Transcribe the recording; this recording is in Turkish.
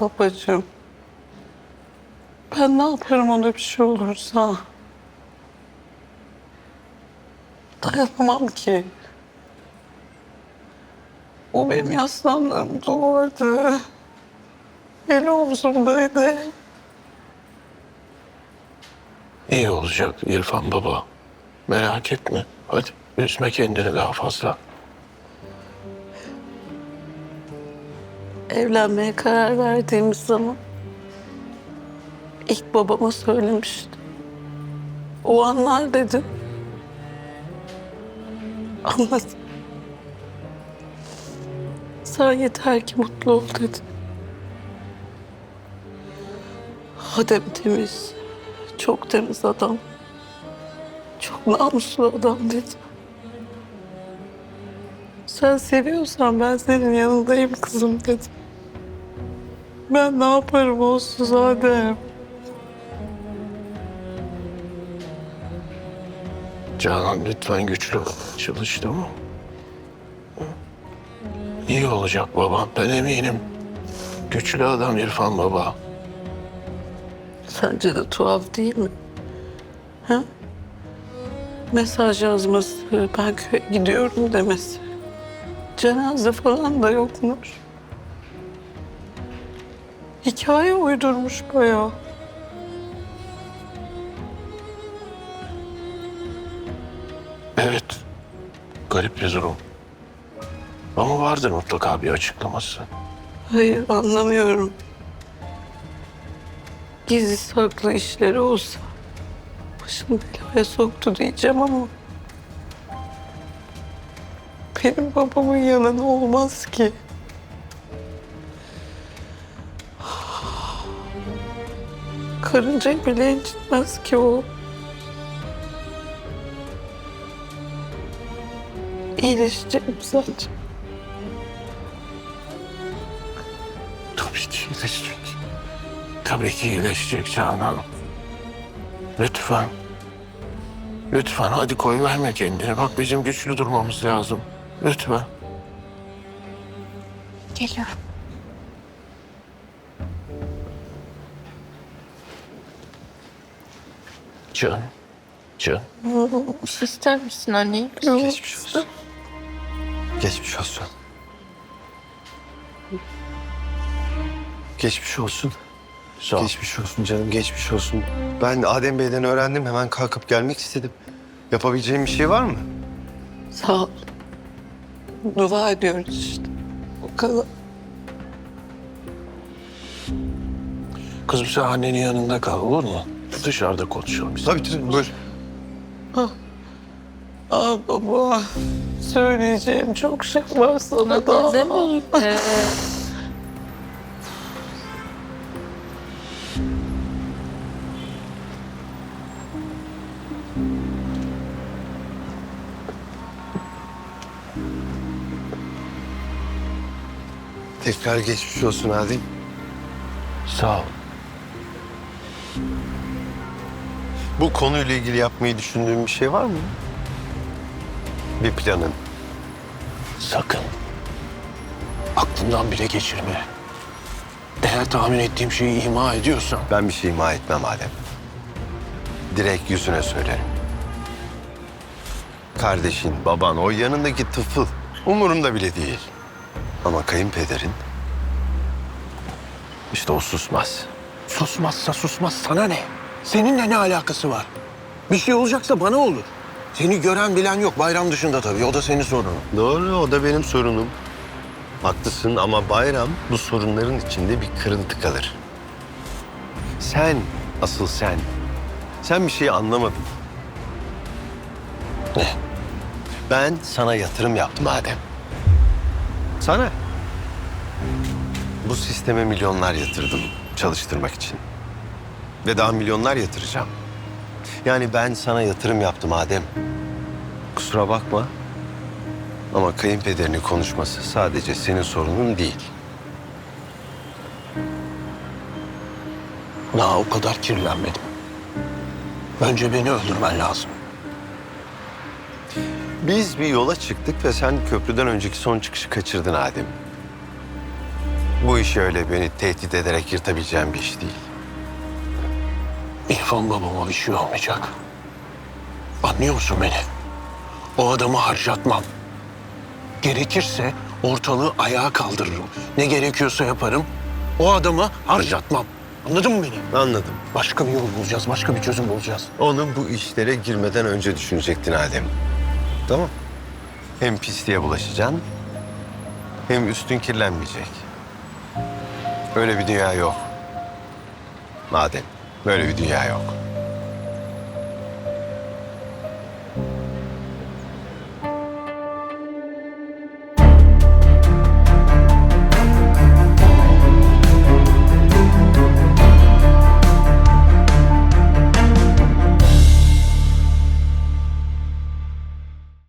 Babacığım. Ben ne yaparım ona bir şey olursa? Dayanamam ki. O benim yaslanlarımda vardı. Eli omzumdaydı. İyi olacak İrfan baba. Merak etme. Hadi üzme kendini daha fazla. Evlenmeye karar verdiğimiz zaman ilk babama söylemiştim. O anlar dedim. Anladım. Sen yeter ki mutlu ol dedim. Adem temiz, çok temiz adam. Çok namuslu adam dedim. Sen seviyorsan ben senin yanındayım kızım dedim. Ben ne yaparım olsuz Adem. Canan lütfen güçlü ol. Çalış tamam? İyi olacak babam. Ben eminim. Güçlü adam İrfan baba. Sence de tuhaf değil mi? Ha? Mesaj yazması, ben köye gidiyorum demesi. Cenaze falan da yokmuş. Hikaye uydurmuş bayağı. Evet. Garip bir durum. Ama vardır mutlaka bir açıklaması. Hayır anlamıyorum. Gizli saklı işleri olsa başını belaya soktu diyeceğim ama benim babamın yanında olmaz ki. Karıncayı bile incitmez ki o. İyileşeceğim sadece. Tabii ki iyileşecek. Tabii ki iyileşecek Canan. Lütfen. Lütfen hadi koy verme kendini. Bak bizim güçlü durmamız lazım. Lütfen. Geliyorum. Can. Can. İster misin anne? Geçmiş olsun. Geçmiş olsun. Geçmiş olsun. Sağ ol. Geçmiş olsun canım, geçmiş olsun. Ben Adem Bey'den öğrendim, hemen kalkıp gelmek istedim. Yapabileceğim bir şey var mı? Sağ ol. Dua ediyoruz işte. O kadar. Kızım sen annenin yanında kal olur mu? Dışarıda konuşalım biz. Tabii tabii, buyur. Aa baba. Söyleyeceğim çok şey var sana da. Değil mi? Ee, Tekrar geçmiş olsun Adem. Sağ ol. Bu konuyla ilgili yapmayı düşündüğün bir şey var mı? Bir planın. Sakın. Aklından bile geçirme. Eğer tahmin ettiğim şeyi ima ediyorsan... Ben bir şey ima etmem Adem. Direkt yüzüne söylerim. Kardeşin, baban, o yanındaki tıfıl umurumda bile değil. Ama kayınpederin işte o susmaz. Susmazsa susmaz sana ne? Seninle ne alakası var? Bir şey olacaksa bana olur. Seni gören bilen yok. Bayram dışında tabii. O da senin sorunun. Doğru, o da benim sorunum. Haklısın ama bayram bu sorunların içinde bir kırıntı kalır. Sen, asıl sen. Sen bir şey anlamadın. Ne? Ben sana yatırım yaptım Adem. Sana. Bu sisteme milyonlar yatırdım çalıştırmak için. Ve daha milyonlar yatıracağım. Yani ben sana yatırım yaptım Adem. Kusura bakma. Ama kayınpederinin konuşması sadece senin sorunun değil. Daha o kadar kirlenmedim. Önce beni öldürmen lazım. Biz bir yola çıktık ve sen köprüden önceki son çıkışı kaçırdın Adem. Bu işi öyle beni tehdit ederek yırtabileceğim bir iş değil. İrfan babama bir şey olmayacak. Anlıyor musun beni? O adamı harcatmam. Gerekirse ortalığı ayağa kaldırırım. Ne gerekiyorsa yaparım. O adamı harcatmam. Anladın mı beni? Anladım. Başka bir yol bulacağız, başka bir çözüm bulacağız. Onu bu işlere girmeden önce düşünecektin Adem. Tamam. Hem pisliğe bulaşacaksın, hem üstün kirlenmeyecek. Öyle bir dünya yok. Madem böyle bir dünya yok.